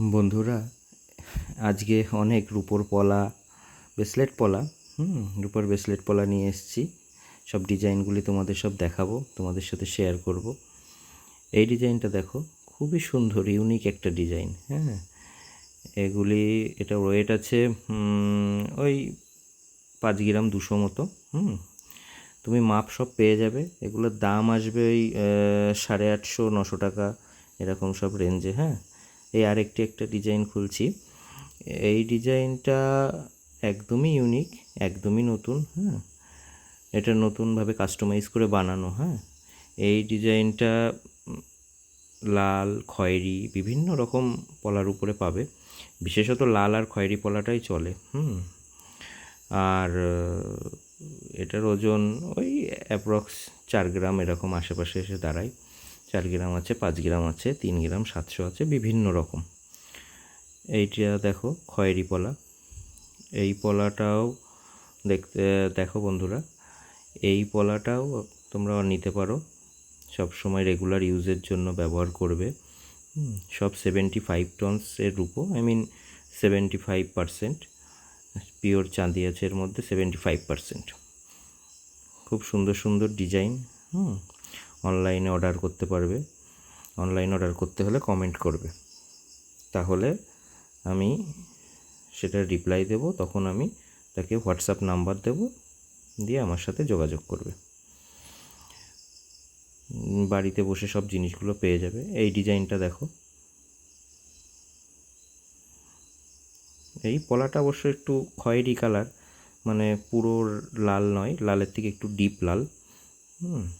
বন্ধুরা, আজকে অনেক রূপোর পলা ব্রেসলেট পলা, হুম, রূপোর ব্রেসলেট পলা নিয়ে এসেছি। সব ডিজাইনগুলি তোমাদের সব দেখাবো, তোমাদের সাথে শেয়ার করব। এই ডিজাইনটা দেখো, খুবই সুন্দর ইউনিক একটা ডিজাইন হ্যাঁ। এগুলি, এটা ওয়েট আছে ওই পাঁচ গ্রাম দুশো মতো, হুম। তুমি মাপ সব পেয়ে যাবে, এগুলোর দাম আসবে ওই সাড়ে আটশো, নশো টাকা, এরকম সব রেঞ্জে হ্যাঁ। এই আরেকটি একটা ডিজাইন খুলছি। এই ডিজাইনটা একদমই ইউনিক একদমই নতুন হ্যাঁ। এটা নতুনভাবে কাস্টমাইজ করে বানানো হ্যাঁ। এই ডিজাইনটা লাল, খয়েরি, বিভিন্ন রকম পলার উপরে পাবে। বিশেষত লাল আর খয়েরি পলাটাই চলে, হুম। আর, এটার ওজন ওই অ্যাপ্রক্স চার গ্রাম এরকম আশেপাশে এসে দাঁড়ায়। চার গ্রাম আছে, পাঁচ গ্রাম আছে, তিন গ্রাম, সাতশো আছে, বিভিন্ন রকম। এইটা দেখো, খয়েরি পলা। এই পলাটাও দেখতে, দেখো বন্ধুরা, এই পলাটাও তোমরা নিতে পারো। সব সময় রেগুলার ইউজের জন্য ব্যবহার করবে। সব সেভেন্টি ফাইভ টনসের রূপো I mean seventy five percent pure চাঁদি আছে এর মধ্যে সেভেন্টি ফাইভ পারসেন্ট খুব সুন্দর সুন্দর ডিজাইন হুম। অনলাইনে অর্ডার করতে পারবে। অনলাইন অর্ডার করতে হলে কমেন্ট করবে। তাহলে আমি সেটা রিপ্লাই দেব, তখন আমি তাকে হোয়াটসঅ্যাপ নাম্বার দেব, দিয়ে আমার সাথে যোগাযোগ করবে। বাড়িতে বসে সব জিনিসগুলো পেয়ে যাবে। এই ডিজাইনটা দেখো। এই পলাটা অবশ্য একটু খয়েরি কালার মানে পুরো লাল নয়, লালের থেকে একটু ডিপ লাল। হুম।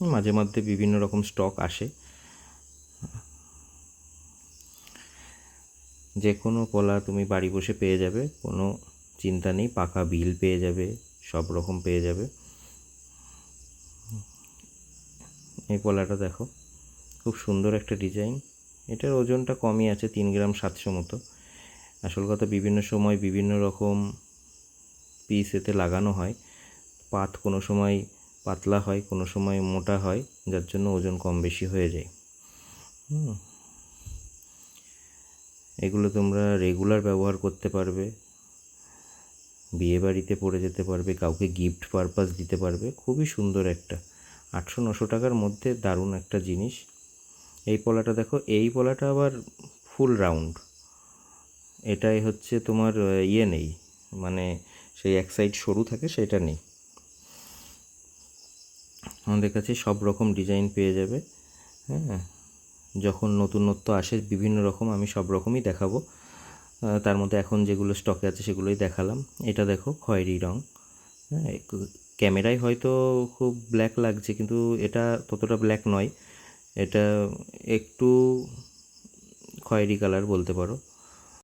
মাঝে মধ্যে বিভিন্ন রকম স্টক আসে। যে কোনো কলা তুমি বাড়ি বসে পেয়ে যাবে, কোনো চিন্তা নেই, পাকা বিল পেয়ে যাবে, সব রকম পেয়ে যাবে। এই কলাটা দেখো, খুব সুন্দর একটা ডিজাইন এটার ওজনটা কমই আছে, তিন গ্রাম সাতশো মতো। আসল কথা, বিভিন্ন সময় বিভিন্ন রকম পিস এতে লাগানো হয়। পাত কোনো সময় পাতলা হয়, কোনো সময় মোটা হয়, যার জন্য ওজন কম বেশি হয়ে যায়। এগুলো তোমরা রেগুলার ব্যবহার করতে পারবে। বিয়ে বাড়িতে পরে যেতে পারবে, কাউকে গিফট পারপাস দিতে পারবে। খুবই সুন্দর একটা। আটশো নশো টাকার মধ্যে দারুণ একটা জিনিস। এই পলাটা দেখো, এই পলাটা আবার ফুল রাউন্ড এটাই হচ্ছে তোমার ইয়ে নেই। মানে সেই এক সাইড সরু থাকে, সেটা নেই। আমাদের কাছে সব রকম ডিজাইন পেয়ে যাবে হ্যাঁ। যখন নতুনত্ব আসে, বিভিন্ন রকম, আমি সব রকমই দেখাবো। তার মধ্যে এখন যেগুলো স্টকে আছে, সেগুলোই দেখালাম। এটা দেখো, খয়েরি রং হ্যাঁ। ক্যামেরায় হয়তো খুব ব্ল্যাক লাগছে, কিন্তু এটা ততটা ব্ল্যাক নয়। এটা একটু খয়েরি কালার বলতে পারো।